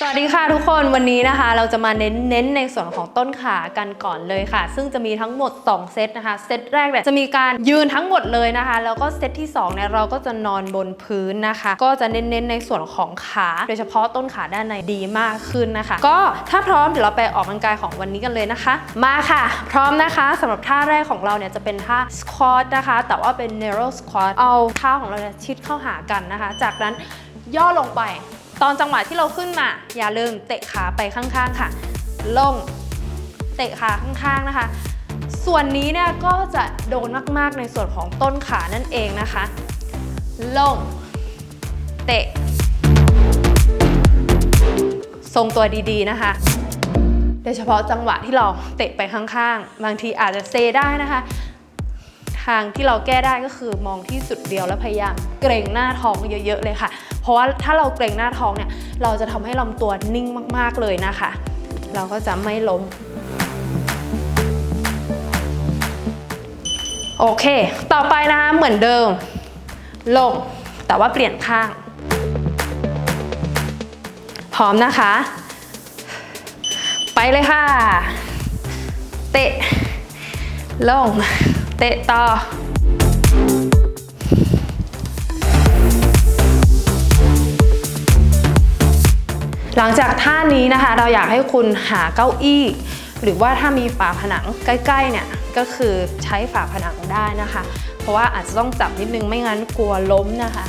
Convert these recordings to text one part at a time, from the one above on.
สวัสดีค่ะทุกคนวันนี้นะคะ เราจะมาเน้นเน้นในส่วนของต้นขากันก่อนเลยค่ะ ซึ่งจะมีทั้งหมด 2 เซตนะคะ เซตแรกเนี่ยจะมีการยืนทั้งหมดเลยนะคะ แล้วก็เซตที่2เนี่ยเราก็จะนอนบนพื้นนะคะ ก็จะเน้นๆในส่วนของขา โดยเฉพาะต้นขาด้านในดีมากขึ้นนะคะ ก็ถ้าพร้อมเดี๋ยวเราไปออกกำลังกายของวันนี้กันเลยนะคะ มาค่ะ พร้อมนะคะสำหรับท่าแรกของเราเนี่ยจะเป็นท่า squat นะคะ แต่ว่าเป็น narrow squat เอาเท้าของเราเนี่ยชิดเข้าหากันนะคะ จากนั้นย่อลงไป ตอนจังหวะที่เราขึ้นมา อย่าลืมเตะขาไปข้างๆค่ะ ลง เตะขาข้างๆนะคะ ส่วนนี้เนี่ยก็จะโดนมากๆในส่วนของต้นขานั่นเองนะคะ ลง เตะ ทรงตัวดีๆนะคะโดยเฉพาะจังหวะที่เราเตะไปข้างๆ บางทีอาจจะเซได้นะคะ ทางที่เราแก้ได้ก็คือมองที่จุดเดียวแล้วพยายามเกรงหน้าท้องเยอะๆเลยค่ะ เพราะว่าถ้าเราเกรงหน้าท้องเนี่ย เราจะทำให้ลำตัวนิ่งมากๆเลยนะคะ เราก็จะไม่ล้มโอเค ต่อไปนะคะเหมือนเดิม ลง แต่ว่าเปลี่ยนข้าง พร้อมนะคะ ไปเลยค่ะ เตะ ลง เตะต่อ หลังจากท่านี้นะคะ เราอยากให้คุณหาเก้าอี้ หรือว่าถ้ามีฝาผนังใกล้ๆเนี่ยก็คือใช้ฝาผนังได้นะคะ เพราะว่าอาจจะต้องจับนิดนึงไม่งั้นกลัวล้มนะคะ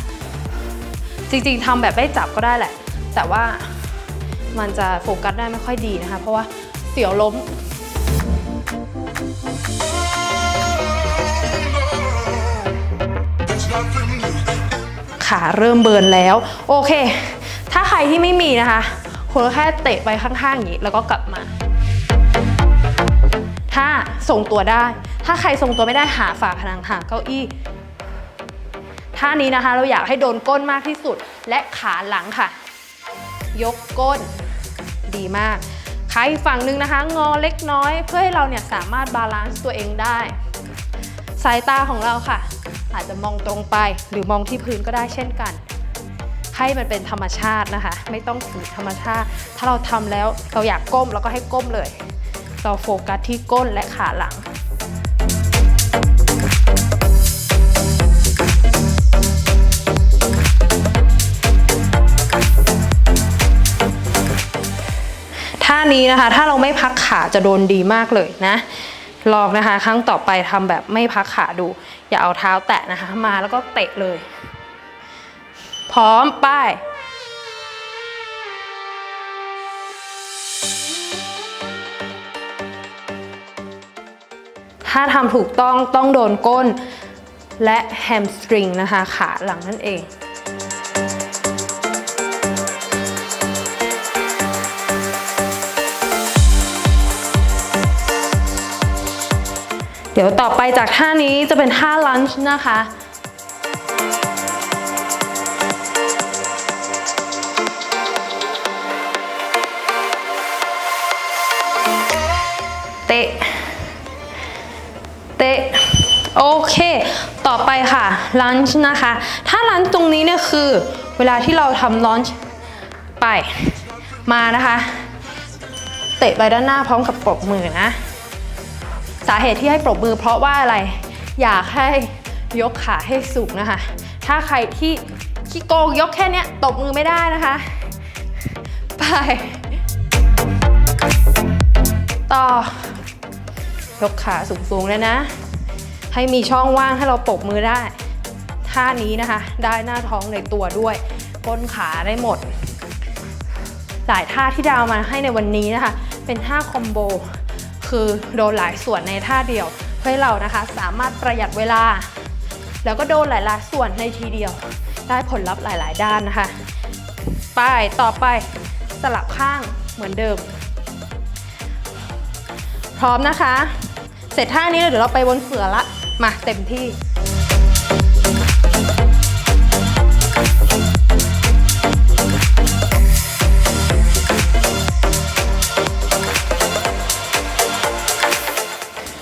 จริงๆทำแบบไม่จับก็ได้แหละ แต่ว่ามันจะโฟกัสได้ไม่ค่อยดีนะคะ เพราะว่าเสียวล้มขาเริ่มเบิร์นแล้ว โอเค ถ้าใครที่ไม่มีนะคะคุณแค่เตะไปข้างๆอย่างนี้แล้วก็กลับมา ถ้าทรงตัวได้ ถ้าใครทรงตัวไม่ได้หาฝาผนังหาเก้าอี้ท่านี้นะคะเราอยากให้โดนก้นมากที่สุดและขาหลังค่ะ ยกก้นดีมากขาอีกฝั่งหนึงนะคะ งอเล็กน้อยเพื่อให้เราเนี่ยสามารถบาลานซ์ตัวเองได้ สายตาของเราค่ะ อาจจะมองตรงไปหรือมองที่พื้นก็ได้เช่นกัน ให้มันเป็นธรรมชาตินะคะ ไม่ต้องฝืนธรรมชาติ ถ้าเราทำแล้วเราอยากก้มเราก็ให้ก้มเลย เราโฟกัสที่ก้นและขาหลังท่านี้นะคะ ถ้าเราไม่พักขาจะโดนดีมากเลยนะลองนะคะ ครั้งต่อไปทำแบบไม่พักขาดู อย่าเอาเท้าแตะนะคะ มาแล้วก็เตะเลย ร้อมไป้ายถ้าทำถูกต้องต้องโดนก้น และแฮมสตริงนะคะ ขาหลังนั่นเองเดี๋ยวต่อไปจากท่านี้จะเป็นท่าลันช์นะคะ ลันช์นะคะ ถ้าลันช์ตรงนี้เนี่ยคือ เวลาที่เราทำลันช์ไปมานะคะ เตะไปด้านหน้าพร้อมกับปรบมือนะ สาเหตุที่ให้ปรบมือเพราะว่าอะไร อยากให้ยกขาให้สูงนะคะ ถ้าใครที่ขี้โกงยกแค่เนี้ยตบมือไม่ได้นะคะ ไป ต่อยกขาสูงๆเลยนะ ให้มีช่องว่างให้เราปรบมือได้ ท่านี้นะคะ ได้หน้าท้องในตัวด้วยก้นขาได้หมด หลายท่าที่ดาวมาให้ในวันนี้นะคะ เป็นท่าคอมโบคือโดนหลายส่วนในท่าเดียวเพื่อให้เรานะคะสามารถประหยัดเวลา แล้วก็โดนหลายๆส่วนในทีเดียว ได้ผลลัพธ์หลาย ๆ ด้านนะคะ ไปต่อไปสลับข้างเหมือนเดิม พร้อมนะคะ เสร็จท่านี้แล้วเดี๋ยวเราไปบนเสือละ มาเต็มที่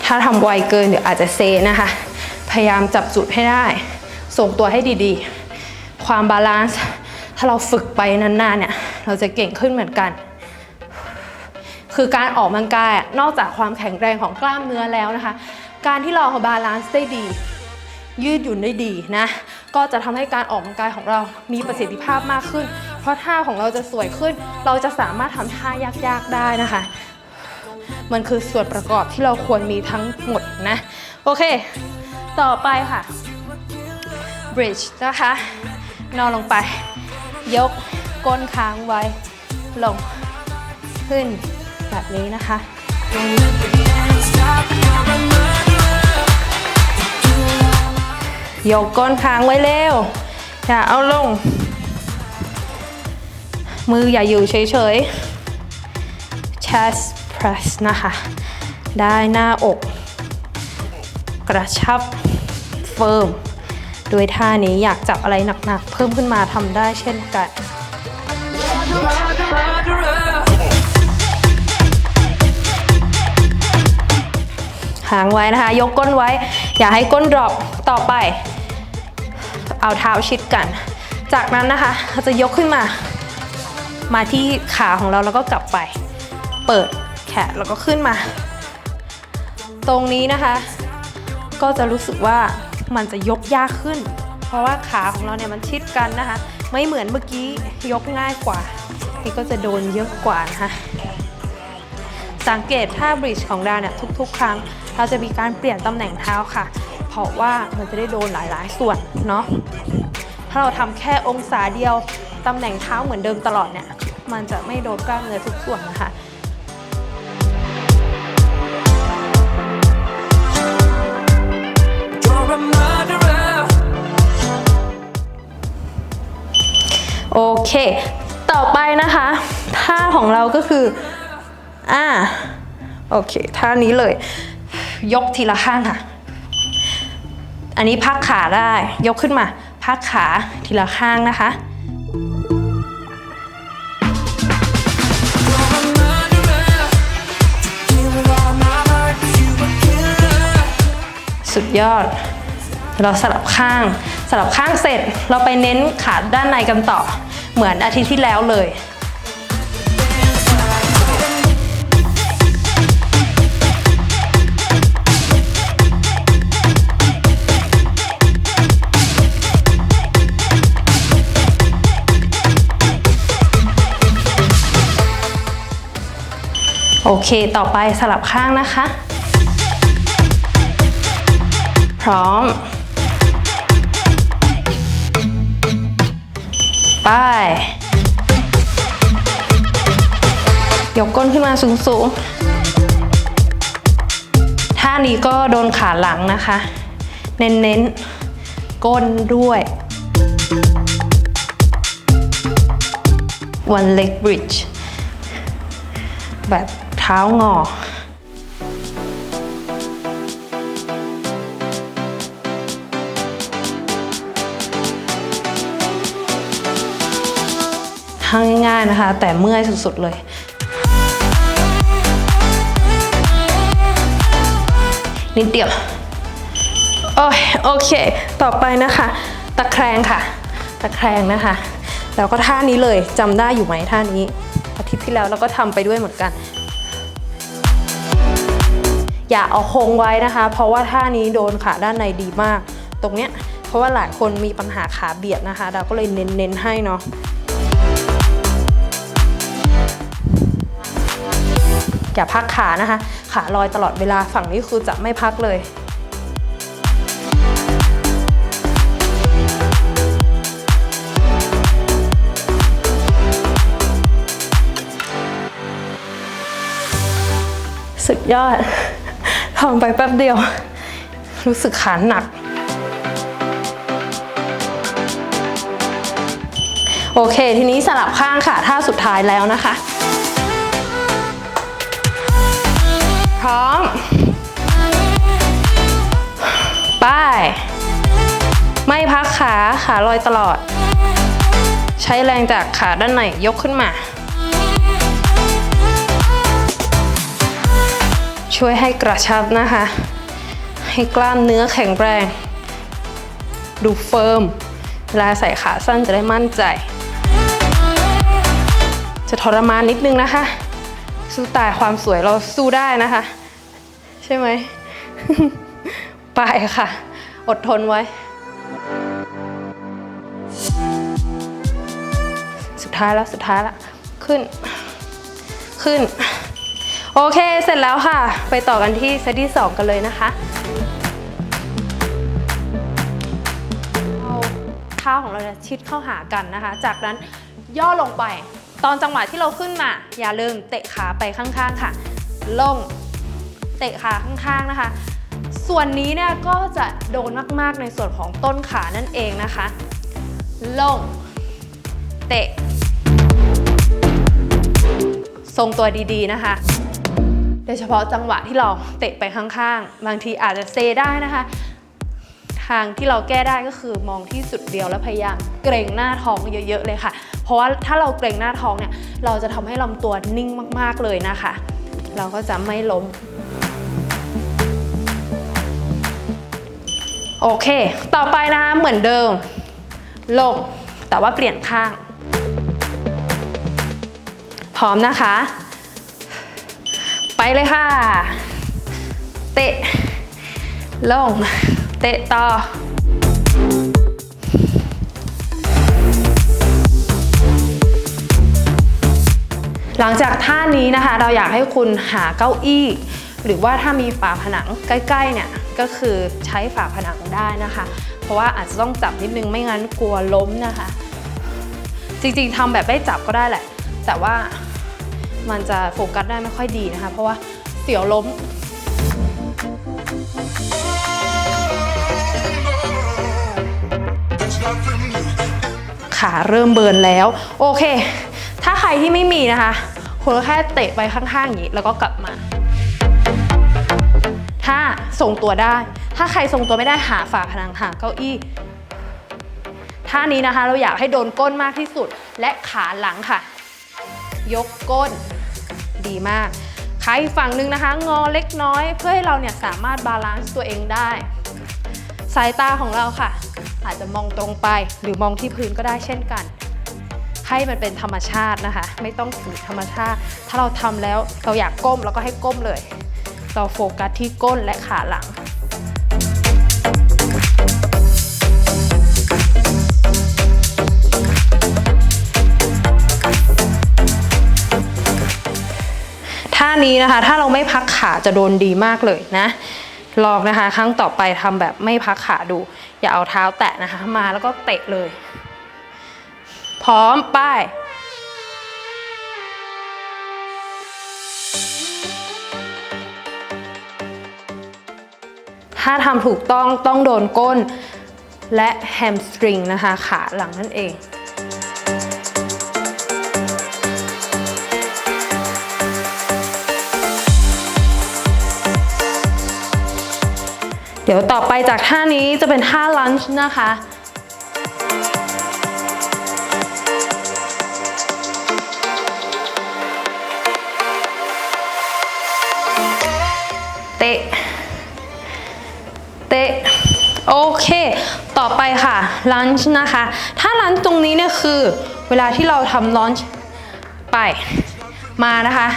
ถ้าทำไวเกินเดี๋ยวอาจจะเซนะคะ พยายามจับจุดให้ได้ ส่งตัวให้ดีๆ ความบาลานซ์ถ้าเราฝึกไปนานๆเนี่ย เราจะเก่งขึ้นเหมือนกัน คือการออกกำลังกายอะนอกจากความแข็งแรงของกล้ามเนื้อแล้วนะคะ การที่เราบาลานซ์ได้ดี ยืดหยุ่นได้ดีนะ ก็จะทำให้การออกกำลังกายของเรามีประสิทธิภาพมากขึ้น เพราะท่าของเราจะสวยขึ้น เราจะสามารถทำท่ายากๆได้นะคะ มันคือส่วนประกอบที่เราควรมีทั้งหมดนะ โอเค ต่อไปค่ะ bridge นะคะ นอนลงไป ยกก้นค้างไว้ ลง ขึ้นแบบนี้นะคะยกก้นค้างไว้เร็ว อย่าเอาลง มืออย่าอยู่เฉยๆ chest press นะคะ ได้หน้าอก กระชับเฟิร์มโดยท่านี้อยากจับอะไรหนักๆ เพิ่มขึ้นมาทำได้เช่นกันหางไว้นะคะ ยกก้นไว้ อย่าให้ก้นดรอปต่อไป เอาเท้าชิดกัน จากนั้นนะคะเราจะยกขึ้นมา มาที่ขาของเราแล้วก็กลับไป เปิด แขนแล้วก็ขึ้นมา ตรงนี้นะคะ ก็จะรู้สึกว่ามันจะยกยากขึ้น เพราะว่าขาของเราเนี่ยมันชิดกันนะคะ ไม่เหมือนเมื่อกี้ยกง่ายกว่า นี่ก็จะโดนเยอะกว่านะคะ สังเกตท่าบริดจ์ของเราเนี่ยทุกๆ ครั้ง เราจะมีการเปลี่ยนตำแหน่งเท้าค่ะ เพราะว่ามันจะได้โดนหลายๆ ส่วนเนาะถ้าเราทำแค่องศาเดียวตำแหน่งเท้าเหมือนเดิมตลอดเนี่ย มันจะไม่โดนกล้ามเนื้อทุกส่วนนะคะ โอเค ต่อไปนะคะ ท่าของเราก็คือ อ่า โอเค ท่านี้เลย ยกทีละข้างค่ะ อันนี้พักขาได้ ยกขึ้นมา พักขาทีละข้างนะคะสุดยอด เราสลับข้าง สลับข้างเสร็จเราไปเน้นขาด้านในกันต่อ เหมือนอาทิตย์ที่แล้วเลยโอเค ต่อไปสลับข้างนะคะ พร้อม ไป ยกก้นขึ้นมาสูงๆ ท่านี้ก็โดนขาหลังนะคะ เน้นๆ ก้นด้วย one leg bridge แบบเท้างอ นะคะ แต่เมื่อยสุดๆเลยนิดเดียวโอ้ยโอเค ต่อไปนะคะ ตะแครงค่ะ ตะแครงนะคะ แล้วก็ท่านี้เลยจำได้อยู่ไหมท่านี้ อาทิตย์ที่แล้วเราก็ทำไปด้วยเหมือนกัน อย่าเอาโคงไว้นะคะ เพราะว่าท่านี้โดนขาด้านในดีมาก ตรงเนี้ย เพราะว่าหลายคนมีปัญหาขาเบียดนะคะ เราก็เลยเน้นๆให้เนาะ อย่าพักขานะคะ ขาลอยตลอดเวลาฝั่งนี้คือจะไม่พักเลยสุดยอดทำไปแป๊บเดียว รู้สึกขาหนัก โอเค ทีนี้สลับข้างค่ะท่าสุดท้ายแล้วนะคะ ร้อม ไป ไม่พักขาขาลอยตลอด ใช้แรงจากขาด้านในยกขึ้นมา ช่วยให้กระชับนะคะ ให้กล้ามเนื้อแข็งแรง ดูเฟิร์มเวลาใส่ขาสั้นจะได้มั่นใจ จะทรมานนิดนึงนะคะ สู้ตายความสวยเราสู้ได้นะคะ ใช่ไหมไปค่ะ อดทนไว้ สุดท้ายแล้วสุดท้ายล้วขึ้น ขึ้น โอเคเสร็จแล้วค่ะ ไปต่อกันที่เซตที่2กันเลยนะคะเอาเท้าของเราเนี่ยชิดเข้าหากันนะคะ จากนั้นย่อลงไป ตอนจังหวะที่เราขึ้นมาอย่าลืมเตะขาไปข้างๆค่ะ ลง เตะขาข้างๆนะคะ ส่วนนี้เนี่ยก็จะโดนมากๆในส่วนของต้นขานั่นเองนะคะ ลง เตะ ทรงตัวดีๆนะคะ โดยเฉพาะจังหวะที่เราเตะไปข้างๆ บางทีอาจจะเซได้นะคะ ทางที่เราแก้ได้ก็คือมองที่จุดเดียวแล้วพยายามเกรงหน้าท้องเยอะๆเลยค่ะ เพราะว่าถ้าเราเกรงหน้าท้องเนี่ยเราจะทำให้ลำตัวนิ่งมากๆเลยนะคะ เราก็จะไม่ล้มโอเค ต่อไปนะคะเหมือนเดิม ลง แต่ว่าเปลี่ยนข้าง พร้อมนะคะ ไปเลยค่ะ เตะ ลง เตะต่อ หลังจากท่านี้นะคะ เราอยากให้คุณหาเก้าอี้ หรือว่าถ้ามีฝาผนังใกล้ๆเนี่ยก็คือใช้ฝาผนังได้นะคะ เพราะว่าอาจจะต้องจับนิดนึงไม่งั้นกลัวล้มนะคะ จริงๆทำแบบไม่จับก็ได้แหละ แต่ว่ามันจะโฟกัสได้ไม่ค่อยดีนะคะ เพราะว่าเสียวล้ม ขาเริ่มเบิร์นแล้ว โอเค ถ้าใครที่ไม่มีนะคะคุณก็แค่เตะไปข้างๆอย่างนี้ แล้วก็กลับมา ถ้าทรงตัวได้ ถ้าใครทรงตัวไม่ได้หาฝาผนังหาเก้าอี้ท่านี้นะคะ เราอยากให้โดนก้นมากที่สุด และขาหลังค่ะ ยกก้นดีมากขาอีกฝั่งหนึ่งนะคะ งอเล็กน้อย เพื่อให้เราเนี่ยสามารถบาลานซ์ตัวเองได้ สายตาของเราค่ะ อาจจะมองตรงไปหรือมองที่พื้นก็ได้เช่นกัน ให้มันเป็นธรรมชาตินะคะ ไม่ต้องฝืนธรรมชาติ ถ้าเราทำแล้วเราอยากก้มเราก็ให้ก้มเลย เราโฟกัสที่ก้นและขาหลังท่านี้นะคะ ถ้าเราไม่พักขาจะโดนดีมากเลยนะ ลองนะคะ ครั้งต่อไปทำแบบไม่พักขาดู อย่าเอาเท้าแตะนะคะ มาแล้วก็เตะเลย พร้อมไป้ายถ้าทำถูกต้องต้องโดนก้นและแฮมสตริงนะคะ ขาหลังนั่นเอง เดี๋ยวต่อไปจากท่านี้จะเป็นท่าลันช์นะคะ เตะ เตะ โอเค ต่อไปค่ะลันช์นะคะ ถ้าลันช์ตรงนี้เนี่ยคือเวลาที่เราทำลันช์ไปมานะคะ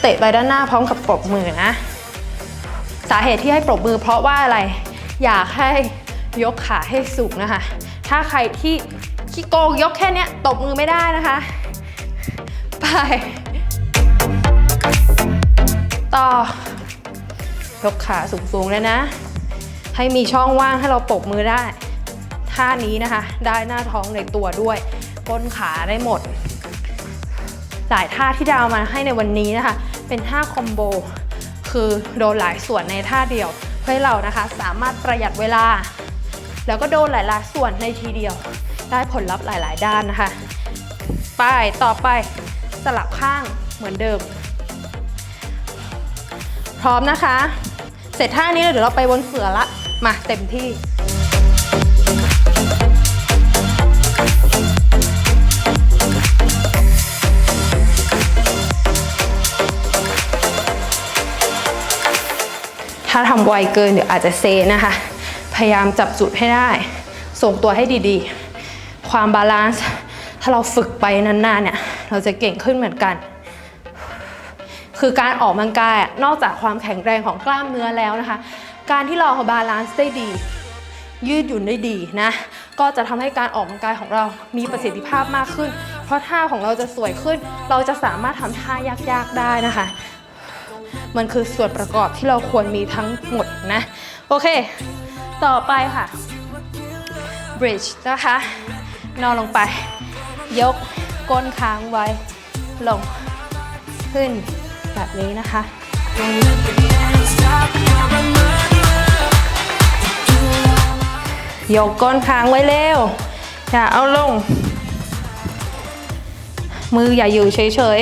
เตะไปด้านหน้าพร้อมกับปรบมือนะ สาเหตุที่ให้ปรบมือเพราะว่าอะไร อยากให้ยกขาให้สูงนะคะ ถ้าใครที่ขี้โกงยกแค่เนี้ยตบมือไม่ได้นะคะ ไป ต่อยกขาสูงๆเลยนะ ให้มีช่องว่างให้เราปรบมือได้ ท่านี้นะคะ ได้หน้าท้องในตัวด้วยก้นขาได้หมด หลายท่าที่ดาวมาให้ในวันนี้นะคะ เป็นท่าคอมโบ คือโดนหลายส่วนในท่าเดียว เพื่อให้เรานะคะสามารถประหยัดเวลา แล้วก็โดนหลายๆส่วนในทีเดียว ได้ผลลัพธ์หลาย ๆ ด้านนะคะ ไปต่อไปสลับข้างเหมือนเดิม พร้อมนะคะ เสร็จท่านี้เดี๋ยวเราไปบนเสือละมาเต็มที่ ถ้าทำไวเกินเดี๋ยวอาจจะเซนะคะ พยายามจับจุดให้ได้ ส่งตัวให้ดีๆ ความบาลานซ์ถ้าเราฝึกไปนานๆเนี่ยเราจะเก่งขึ้นเหมือนกัน คือการออกกำลังกายนอกจากความแข็งแรงของกล้ามเนื้อแล้วนะคะ การที่เราบาลานซ์ได้ดี ยืดหยุ่นได้ดีนะก็จะทำให้การออกกำลังกายของเรามีประสิทธิภาพมากขึ้น เพราะท่าของเราจะสวยขึ้น เราจะสามารถทำท่ายากๆได้นะคะ มันคือส่วนประกอบที่เราควรมีทั้งหมดนะ โอเค ต่อไปค่ะ bridge นะคะ นอนลงไป ยกก้นค้างไว้ ลง ขึ้นแบบนี้นะคะยกก้นค้างไว้เร็ว อย่าเอาลง มืออย่าอยู่เฉย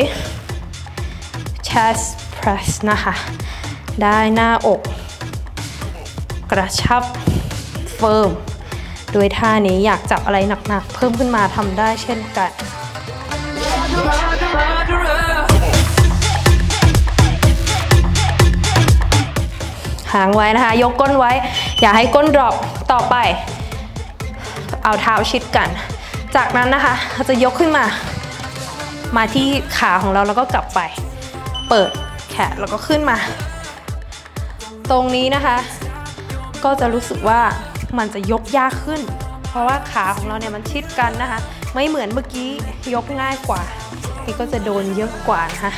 ๆ chest press นะคะ ได้หน้าอก กระชับเฟิร์มโดยท่านี้อยากจับอะไรหนักๆ เพิ่มขึ้นมาทำได้เช่นกันหางไว้นะคะ ยกก้นไว้ อย่าให้ก้นดรอปต่อไป เอาเท้าชิดกัน จากนั้นนะคะเราจะยกขึ้นมา มาที่ขาของเราแล้วก็กลับไป เปิด แขนแล้วก็ขึ้นมา ตรงนี้นะคะ ก็จะรู้สึกว่ามันจะยกยากขึ้น เพราะว่าขาของเราเนี่ยมันชิดกันนะคะ ไม่เหมือนเมื่อกี้ยกง่ายกว่า นี่ก็จะโดนเยอะกว่านะคะ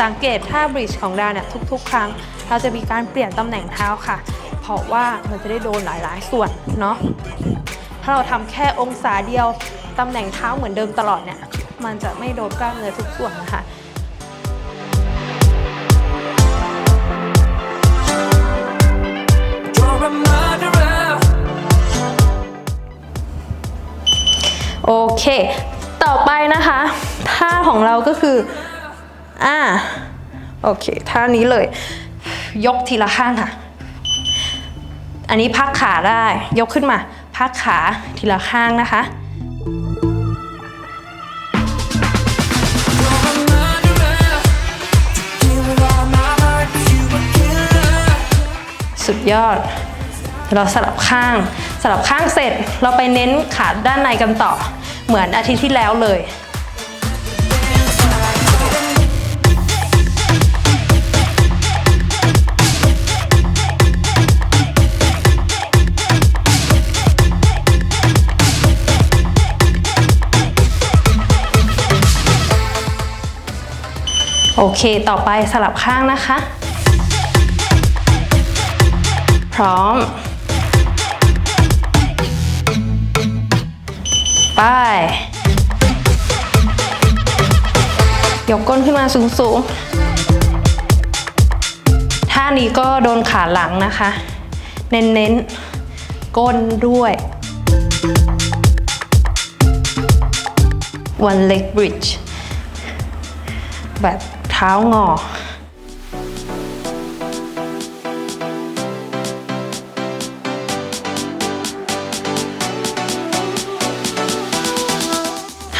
สังเกตท่าบริดจ์ของดาเนี่ยทุกๆ ครั้ง เราจะมีการเปลี่ยนตำแหน่งเท้าค่ะ เพราะว่ามันจะได้โดนหลายๆ ส่วนเนาะถ้าเราทำแค่องศาเดียวตำแหน่งเท้าเหมือนเดิมตลอดเนี่ย มันจะไม่โดนกล้ามเนื้อทุกส่วนนะคะ โอเค ต่อไปนะคะท่าของเราก็คืออ่าโอเคท่านี้เลย ยกทีละข้างค่ะ อันนี้พักขาได้ยกขึ้นมา พักขาทีละข้างนะคะสุดยอด เราสลับข้าง สลับข้างเสร็จเราไปเน้นขาด้านในกันต่อ เหมือนอาทิตย์ที่แล้วเลยโอเค ต่อไปสลับข้างนะคะ พร้อม ไป ยกก้นขึ้นมาสูงๆ ท่านี้ก็โดนขาหลังนะคะ เน้นๆ ก้นด้วย one leg bridge แบบเท้างอ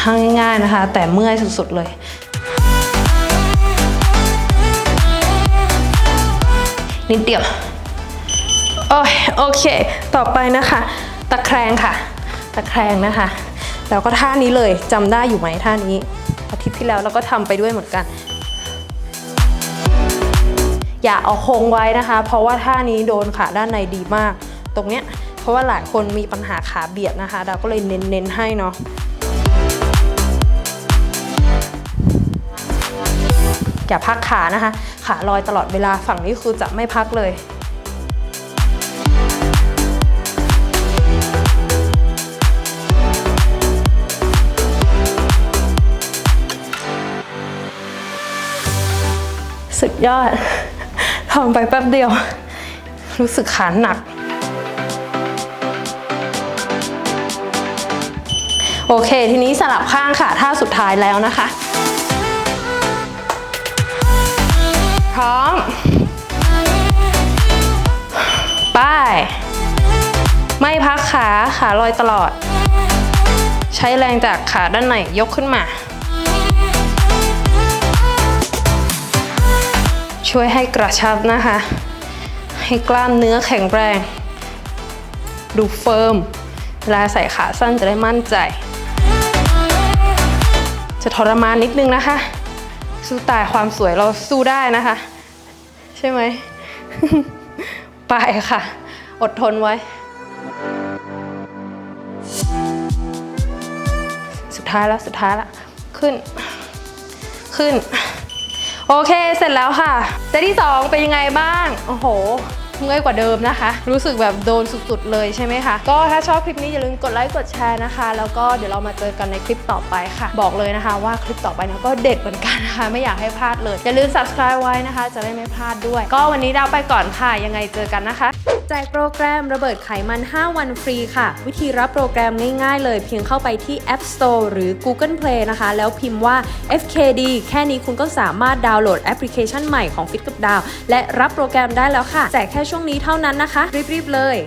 างง่ายๆนะคะ แต่เมื่อยสุดๆเลย นิดเดียวโอ้ยโอเค ต่อไปนะคะ ตะแครงค่ะ ตะแครงนะคะ แล้วก็ท่านี้เลยจำได้อยู่ไหมท่านี้อาทิตย์ที่แล้วเราก็ทำไปด้วยเหมือนกัน อย่าเอาคงไว้นะคะ เพราะว่าท่านี้โดนขาด้านในดีมาก ตรงเนี้ยเพราะว่าหลายคนมีปัญหาขาเบียดนะคะ เราก็เลยเน้นๆให้เนาะ อย่าพักขานะคะ ขาลอยตลอดเวลาฝั่งนี้คือจะไม่พักเลยสุดยอดทำไปแป๊บเดียว รู้สึกขาหนัก โอเค ทีนี้สลับข้างค่ะท่าสุดท้ายแล้วนะคะ พร้อม ไป ไม่พักขาขาลอยตลอด ใช้แรงจากขาด้านในยกขึ้นมา ช่วยให้กระชับนะคะ ให้กล้ามเนื้อแข็งแรง ดูเฟิร์ม เวลาใส่ขาสั้นจะได้มั่นใจ จะทรมานนิดนึงนะคะ สู้ตายความสวยเราสู้ได้นะคะ ใช่ไหม ไปค่ะ อดทนไว้ สุดท้ายแล้วสุดท้ายละขึ้น ขึ้น โอเคเสร็จแล้วค่ะเซตที่ 2 เป็นยังไงบ้าง โอ้โห เมื่อยกว่าเดิมนะคะ รู้สึกแบบโดนสุดๆเลยใช่ไหมคะ ก็ถ้าชอบคลิปนี้อย่าลืมกดไลค์กดแชร์นะคะ แล้วก็เดี๋ยวเรามาเจอกันในคลิปต่อไปค่ะ บอกเลยนะคะว่าคลิปต่อไปนะก็เด็ดเหมือนกันนะคะ ไม่อยากให้พลาดเลย อย่าลืม subscribe ไว้นะคะ จะได้ไม่พลาดด้วย ก็วันนี้ดาวไปก่อนค่ะ ยังไงเจอกันนะคะ แจกโปรแกรมระเบิดไขมัน 5 วันฟรีค่ะ วิธีรับโปรแกรมง่ายๆ เลยเพียงเข้าไปที่ App Store หรือ Google Play นะคะ แล้วพิมพ์ว่า FKD แค่นี้คุณก็สามารถดาวน์โหลดแอปพลิเคชันใหม่ของ Fit กับดาว และรับโปรแกรมได้แล้วค่ะ แจกแค่ช่วงนี้เท่านั้นนะคะ รีบๆเลย